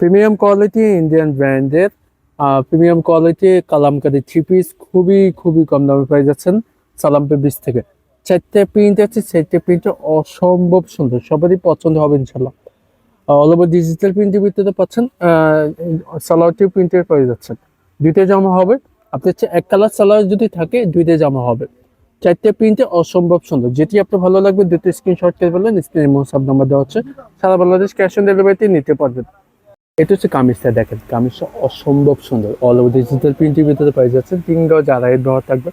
Premium quality Indian ব্র্যান্ডের premium quality Kalamkari three piece খুবই খুবই কম দামে পেয়ে যাচ্ছেন সালাম পেবিস থেকে। চারটে প্রিন্ট আছে, চারটে প্রিন্ট অসম্ভব সুন্দর, সবারই পছন্দ হবে ইনশাল্লাহ অল ওভার ডিজিটাল প্রিন্টের ভিতরে পাচ্ছেন সালোয়ারটি প্রিন্টের পেয়ে যাচ্ছেন দুইটা জামা হবে আপনার হচ্ছে এক কালার সালোয়ার যদি থাকে, দুইটা জামা হবে। চারটে প্রিন্টে অসম্ভব সুন্দর, যেটি আপনার ভালো লাগবে, দুটো স্ক্রিনশট করে ফেলবেন স্ক্রিনে মোসাব নাম্বার দেওয়া হচ্ছে। সারা বাংলাদেশ ক্যাশ অন ডেলিভারিতে নিতে পারবেন। এটা হচ্ছে কামিজটা দেখেন, কামিজটা অসম্ভব সুন্দর। অল ওভার ডিজিটাল প্রিন্টের ভিতরে পেয়ে যাচ্ছেন তিন গজ আড়াই ব্যবহার থাকবে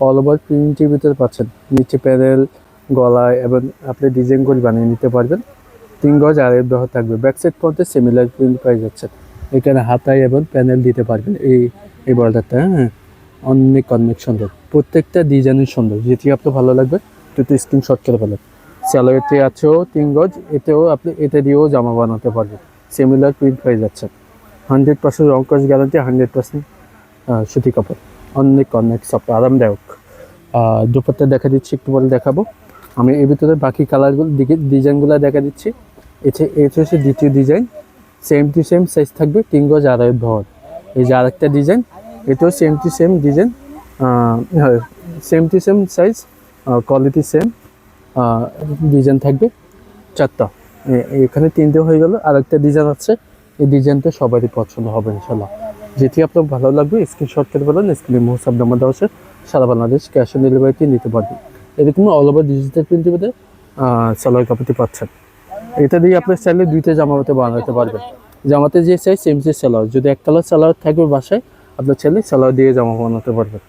অল ওভার প্রিন্টের ভিতরে পাচ্ছেন। নিচে প্যানেল গলায়, এবং আপনি ডিজাইন করে বানিয়ে নিতে পারবেন। তিন গজ আড়াই ব্যবহার থাকবে ব্যাক সাইড করতে সিমিলার প্রিন্ট পেয়ে যাচ্ছেন এখানে হাতায় এবং প্যানেল দিতে পারবেন। এই এই বর্ডারটা হ্যাঁ? অনেক অনেক সুন্দর। প্রত্যেকটা ডিজাইনই সুন্দর। যেটি আপনার ভালো লাগবে দুটো স্ক্রিনশট করে ফেলেন। স্যালোয়ারটি আছেও তিন গজ এতেও আপনি এতে দিয়েও জামা বানাতে পারবেন। সিমিলার প্রিন্ট হয়ে যাচ্ছে। হান্ড্রেড পার্সেন্ট রং কস গ্যারান্টি হান্ড্রেড পার্সেন্ট সুতি কাপড়। অনেক অনেক সফট আরামদায়ক। দুপাট্টা দেখা দিচ্ছি, একটু পরে দেখাবো। আমি এর ভিতরে বাকি কালারগুলো দিকে ডিজাইনগুলো দেখা দিচ্ছি। এটা এটা হচ্ছে দ্বিতীয় design same to same size থাকবে তিন গজ ভর এই যে আরেকটা ডিজাইন এটাও same to same design same to same size quality same design থাকবে চারটা। এখানে তিনটে হয়ে গেল আর একটা ডিজাইন আছে। এই ডিজাইনটা সবারই পছন্দ হবে, ইনশাল্লাহ। যেটি আপনার ভালো লাগবে স্ক্রিনশট করে বলেন স্ক্রিনে মোহসাব নাম্বার দেওয়া আছে, সারা বাংলাদেশ ক্যাশ অন ডেলিভারিতে নিতে পারবেন। এরকম অল ওভার ডিজিটাল প্রিন্টের মধ্যে সালোয়ার কাপড়টি পাচ্ছেন। এটা দিয়ে আপনি চাইলে দুইটা জামাতে বানাতে পারবেন। জামাতে যে চাই সেম যে সালোয়ার যদি এক কালার সালোয়ার থাকবে বাসায়, আপনার চাইলে সালোয়ার দিয়ে জামা বানাতে পারবেন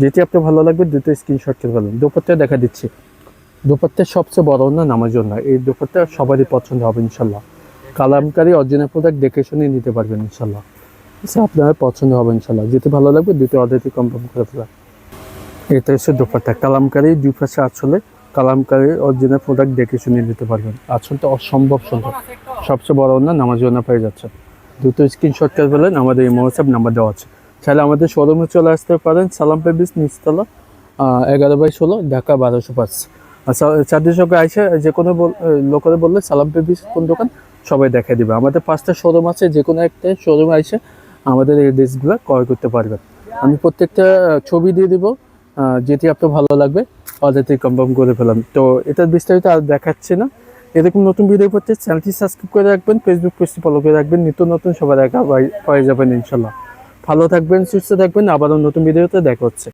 যেটি আপনার ভালো লাগবে দুটো স্ক্রিনশট করে ফেলবেন দুপাট্টা দেখা দিচ্ছি। দুপাট্টা সবচেয়ে বড় না নামার জন্য? এই দুপাট্টা সবারই পছন্দ হবে, ইনশাল্লাহ। কালামকারী অরিজিনাল প্রোডাক্ট দেখে শুনে নিতে পারবেন, ইনশাল্লাহ। আচ্ছা আপনার পছন্দ হবে, ইনশাল্লাহ। যেতে ভালো লাগবে দুটো অর্ডারটি কনফার্ম করে ফেলা। এটা হচ্ছে দুপাট্টা। কালামকারী দুই পাশে আঁচলে কালামকারী অরিজিনাল প্রোডাক্ট দেখে শুনে নিতে পারবেন। আঁচলটা অসম্ভব সুন্দর। সবচেয়ে বড় না নামার জন্য পেয়ে যাচ্ছে। দুটো স্ক্রিনশট করে ফেলেন আমাদের এই হোয়াটসঅ্যাপ নাম্বার দেওয়া আছে। চাইলে আমাদের শোরুমে চলে আসতে পারেন, সালাম পেবিস, নিচতলা এগারো বাই ষোলো, ঢাকা বারোশো পাঁচ। আচ্ছা চারদিন সঙ্গে আইসে, যে কোনো লোকেরা বললে সালাম পেবিস কোন দোকান, সবাই দেখাই দিবে। আমাদের পাঁচটা শোরুম আছে, যে কোনো একটা শোরুমে আইসে আমাদের এই ড্রেসগুলো ক্রয় করতে পারবেন আমি প্রত্যেকটা ছবি দিয়ে দিব যেটি আপনার ভালো লাগবে অর্ডারটি কনফার্ম করে ফেলাম। তো এটার বিস্তারিত আর দেখাচ্ছি না। এরকম নতুন ভিডিও করতে চ্যানেলটি সাবস্ক্রাইব করে রাখবেন ফেসবুক পেজটি ফলো করে রাখবেন, নিত্য নতুন দেখা পাই- পেয়ে যাবেন, ইনশাল্লাহ। ভালো থাকবেন, সুস্থ থাকবেন, আবারও নতুন ভিডিওতে দেখা হচ্ছে।